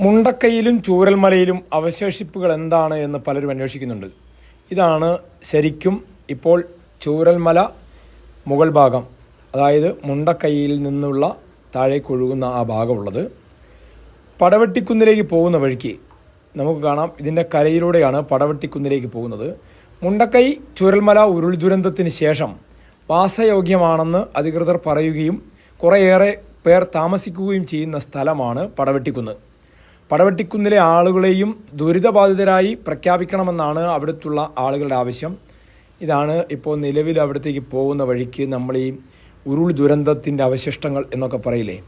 മുണ്ടക്കൈയിലും ചൂരൽമലയിലും അവശേഷിപ്പുകൾ എന്താണ് എന്ന് പലരും അന്വേഷിക്കുന്നുണ്ട്. ഇതാണ് ശരിക്കും ഇപ്പോൾ ചൂരൽമല മുകൾ ഭാഗം അതായത് മുണ്ടക്കൈയിൽ നിന്നുള്ള താഴേക്ക് ഒഴുകുന്ന ആ ഭാഗമുള്ളത്. പടവെട്ടിക്കുന്നിലേക്ക് പോകുന്ന വഴിക്ക് നമുക്ക് കാണാം. ഇതിന്റെ കരയിലൂടെയാണ് പടവെട്ടിക്കുന്നിലേക്ക് പോകുന്നത്. മുണ്ടക്കൈ ചുരൽമല ഉരുൾ ദുരന്തത്തിന് ശേഷം വാസയോഗ്യമാണെന്ന് അധികൃതർ പറയുകയും കുറേയേറെ പേർ താമസിക്കുകയും ചെയ്യുന്ന സ്ഥലമാണ് പടവെട്ടിക്കുന്ന്. പടവെട്ടിക്കുന്നിലെ ആളുകളെയും ദുരിതബാധിതരായി പ്രഖ്യാപിക്കണമെന്നാണ് അവിടുത്തുള്ള ആളുകളുടെ ആവശ്യം. ഇതാണ് ഇപ്പോൾ നിലവിൽ അവിടത്തേക്ക് പോകുന്ന വഴിക്ക് നമ്മൾ ഈ ഉരുൾ ദുരന്തത്തിന്റെ അവശിഷ്ടങ്ങൾ എന്നൊക്കെ പറയില്ലേ?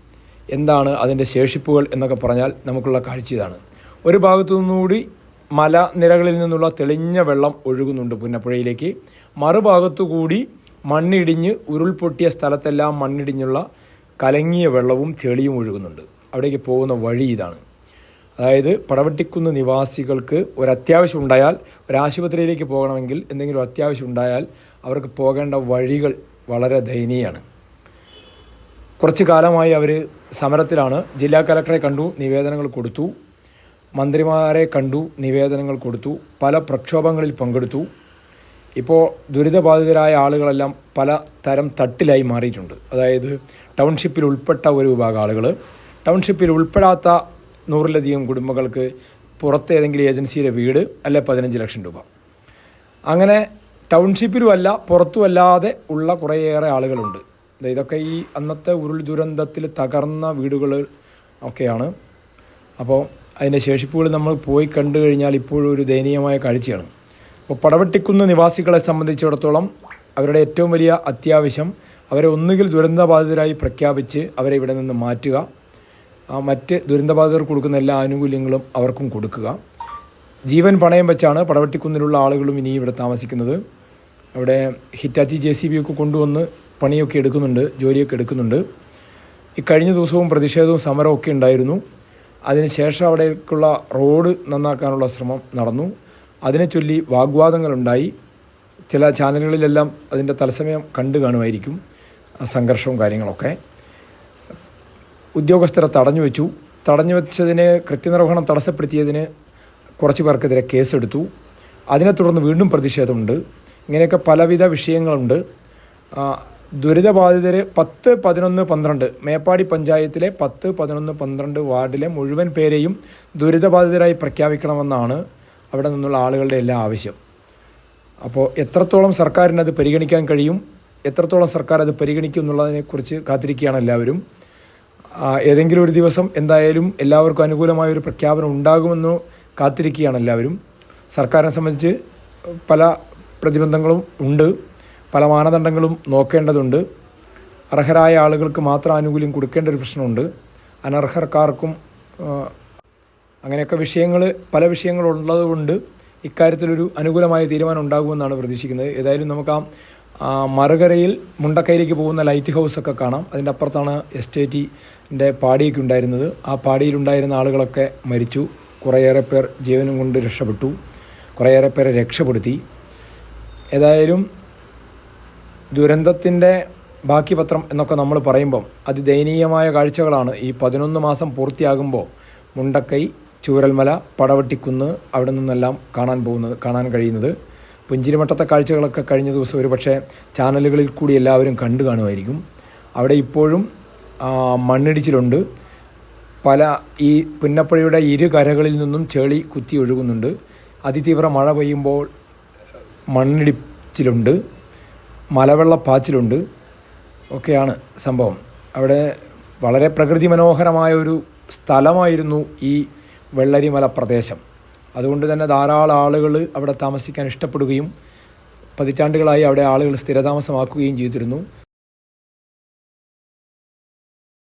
എന്താണ് അതിന്റെ ശേഷിപ്പുകൾ എന്നൊക്കെ പറഞ്ഞാൽ നമുക്കുള്ള കാഴ്ച ഇതാണ്. ഒരു ഭാഗത്തു നിന്നുകൂടി മലനിരകളിൽ നിന്നുള്ള തെളിഞ്ഞ വെള്ളം ഒഴുകുന്നുണ്ട് പുന്നപ്പുഴയിലേക്ക്. മറുഭാഗത്തു കൂടി മണ്ണിടിഞ്ഞ് ഉരുൾപൊട്ടിയ സ്ഥലത്തെല്ലാം മണ്ണിടിഞ്ഞുള്ള കലങ്ങിയ വെള്ളവും ചെളിയും ഒഴുകുന്നുണ്ട്. അവിടേക്ക് പോകുന്ന വഴി ഇതാണ്. അതായത് പടവട്ടിക്കുന്ന് നിവാസികൾക്ക് ഒരു അത്യാവശ്യം ഉണ്ടായാൽ ഒരു ആശുപത്രിയിലേക്ക് പോകണമെങ്കിൽ എന്തെങ്കിലും അത്യാവശ്യം ഉണ്ടായാൽ അവർക്ക് പോകേണ്ട വഴികൾ വളരെ ദയനീയമാണ് കുറച്ച് കാലമായി അവർ സമരത്തിലാണ്. ജില്ലാ കലക്ടറെ കണ്ടു നിവേദനങ്ങൾ കൊടുത്തു. മന്ത്രിമാരെ കണ്ടു നിവേദനങ്ങൾ കൊടുത്തു. പല പ്രക്ഷോഭങ്ങളിൽ പങ്കെടുത്തു. ഇപ്പോൾ ദുരിതബാധിതരായ ആളുകളെല്ലാം പല തരം തട്ടിലായി മാറിയിട്ടുണ്ട്. അതായത് ടൗൺഷിപ്പിൽ ഉൾപ്പെട്ട ഒരു വിഭാഗം ആളുകൾ ടൗൺഷിപ്പിൽ ഉൾപ്പെടാത്ത നൂറിലധികം കുടുംബങ്ങൾക്ക് പുറത്തെ ഏതെങ്കിലും ഏജൻസിയുടെ വീട് അല്ലെ പതിനഞ്ച് ലക്ഷം രൂപ. അങ്ങനെ ടൗൺഷിപ്പിലുമല്ല പുറത്തുമല്ലാതെ ഉള്ള കുറേയേറെ ആളുകളുണ്ട്. ഇതൊക്കെ ഈ അന്നത്തെ ഉരുൾ ദുരന്തത്തിൽ തകർന്ന വീടുകൾ ഒക്കെയാണ്. അപ്പോൾ അതിന്റെ ശേഷിപ്പുകൾ നമ്മൾ പോയി കണ്ടു കഴിഞ്ഞാൽ ഇപ്പോഴും ഒരു ദയനീയമായ കാഴ്ചയാണ്. അപ്പോൾ പടവെട്ടിക്കുന്ന നിവാസികളെ സംബന്ധിച്ചിടത്തോളം അവരുടെ ഏറ്റവും വലിയ അത്യാവശ്യം അവരെ ഒന്നുകിൽ ദുരന്തബാധിതരായി പ്രഖ്യാപിച്ച് അവരെ ഇവിടെ നിന്ന് മാറ്റുക മറ്റ് ദുരന്തബാധിതർ കൊടുക്കുന്ന എല്ലാ ആനുകൂല്യങ്ങളും അവർക്കും കൊടുക്കുക. ജീവൻ പണയം വെച്ചാണ് പടവട്ടിക്കുന്നിലുള്ള ആളുകളും ഇനി ഇവിടെ താമസിക്കുന്നത്. അവിടെ ഹിറ്റാച്ചി ജെ സി ബി ഒക്കെ കൊണ്ടുവന്ന് പണിയൊക്കെ എടുക്കുന്നുണ്ട് ജോലിയൊക്കെ എടുക്കുന്നുണ്ട്. ഈ കഴിഞ്ഞ ദിവസവും പ്രതിഷേധവും സമരവും ഒക്കെ ഉണ്ടായിരുന്നു. അതിനുശേഷം അവിടേക്കുള്ള റോഡ് നന്നാക്കാനുള്ള ശ്രമം നടന്നു. അതിനെ ചൊല്ലി വാഗ്വാദങ്ങളുണ്ടായി. ചില ചാനലുകളിലെല്ലാം അതിന്റെ തത്സമയം കണ്ടു കാണുമായിരിക്കും സംഘർഷവും കാര്യങ്ങളൊക്കെ. ഉദ്യോഗസ്ഥരെ തടഞ്ഞു വെച്ചു. തടഞ്ഞു വെച്ചതിന് കൃത്യനിർവഹണം തടസ്സപ്പെടുത്തിയതിന് കുറച്ച് പേർക്കെതിരെ കേസെടുത്തു. അതിനെ തുടർന്ന് വീണ്ടും പ്രതിഷേധമുണ്ട്. ഇങ്ങനെയൊക്കെ പലവിധ വിഷയങ്ങളുണ്ട്. ദുരിതബാധിതർ പത്ത് പതിനൊന്ന് പന്ത്രണ്ട് മേപ്പാടി പഞ്ചായത്തിലെ പത്ത് പതിനൊന്ന് പന്ത്രണ്ട് വാർഡിലെ മുഴുവൻ പേരെയും ദുരിതബാധിതരായി പ്രഖ്യാപിക്കണമെന്നാണ് അവിടെ നിന്നുള്ള ആളുകളുടെ എല്ലാ ആവശ്യം. അപ്പോൾ എത്രത്തോളം സർക്കാരിനത് പരിഗണിക്കാൻ കഴിയും? എത്രത്തോളം സർക്കാർ അത് പരിഗണിക്കും എന്നുള്ളതിനെക്കുറിച്ച് കാത്തിരിക്കുകയാണ് എല്ലാവരും. ഏതെങ്കിലും ഒരു ദിവസം എന്തായാലും എല്ലാവർക്കും അനുകൂലമായ ഒരു പ്രഖ്യാപനം ഉണ്ടാകുമെന്ന് കാത്തിരിക്കുകയാണ് എല്ലാവരും. സർക്കാരിനെ സംബന്ധിച്ച് പല പ്രതിബന്ധങ്ങളും ഉണ്ട്. പല മാനദണ്ഡങ്ങളും നോക്കേണ്ടതുണ്ട്. അർഹരായ ആളുകൾക്ക് മാത്രം ആനുകൂല്യം കൊടുക്കേണ്ട ഒരു പ്രശ്നമുണ്ട്. അനർഹർക്കാർക്കും അങ്ങനെയൊക്കെ വിഷയങ്ങൾ പല വിഷയങ്ങളുള്ളതുകൊണ്ട് ഇക്കാര്യത്തിലൊരു അനുകൂലമായ തീരുമാനം ഉണ്ടാകുമെന്നാണ് പ്രതീക്ഷിക്കുന്നത്. ഏതായാലും നമുക്ക് ആ, മറുകരയിൽ മുണ്ടക്കൈയിലേക്ക് പോകുന്ന ലൈറ്റ് ഹൗസ് ഒക്കെ കാണാം. അതിന്റെ അപ്പുറത്താണ് എസ്റ്റേറ്റിന്റെ പാടിയൊക്കെ ഉണ്ടായിരുന്നത്. ആ പാടിയിലുണ്ടായിരുന്ന ആളുകളൊക്കെ മരിച്ചു. കുറേയേറെ പേർ ജീവനും കൊണ്ട് രക്ഷപ്പെട്ടു. കുറേയേറെ പേരെ രക്ഷപ്പെടുത്തി. ഏതായാലും ദുരന്തത്തിന്റെ ബാക്കി പത്രം എന്നൊക്കെ നമ്മൾ പറയുമ്പം അതിദയനീയമായ കാഴ്ചകളാണ് ഈ പതിനൊന്ന് മാസം പൂർത്തിയാകുമ്പോൾ മുണ്ടക്കൈ ചൂരൽമല പടവട്ടിക്കുന്ന് അവിടെ നിന്നെല്ലാം കാണാൻ പോകുന്നത് കാണാൻ കഴിയുന്നത്. പുഞ്ചിരിമട്ടത്തെ കാഴ്ചകളൊക്കെ കഴിഞ്ഞ ദിവസം ഒരു പക്ഷേ ചാനലുകളിൽ കൂടി എല്ലാവരും കണ്ടു കാണുമായിരിക്കും. അവിടെ ഇപ്പോഴും മണ്ണിടിച്ചിലുണ്ട്. പല ഈ പുന്നപ്പുഴയുടെ ഇരു കരകളിൽ നിന്നും ചെളി കുത്തി ഒഴുകുന്നുണ്ട്. അതിതീവ്ര മഴ പെയ്യുമ്പോൾ മണ്ണിടിച്ചിലുണ്ട്. മലവെള്ളപ്പാച്ചിലുണ്ട്. ഒക്കെയാണ് സംഭവം. അവിടെ വളരെ പ്രകൃതി മനോഹരമായ ഒരു സ്ഥലമായിരുന്നു ഈ വെള്ളരിമല പ്രദേശം. അതുകൊണ്ട് തന്നെ ധാരാളം ആളുകൾ അവിടെ താമസിക്കാൻ ഇഷ്ടപ്പെടുകയും പതിറ്റാണ്ടുകളായി അവിടെ ആളുകൾ സ്ഥിരതാമസമാക്കുകയും ചെയ്തിരുന്നു.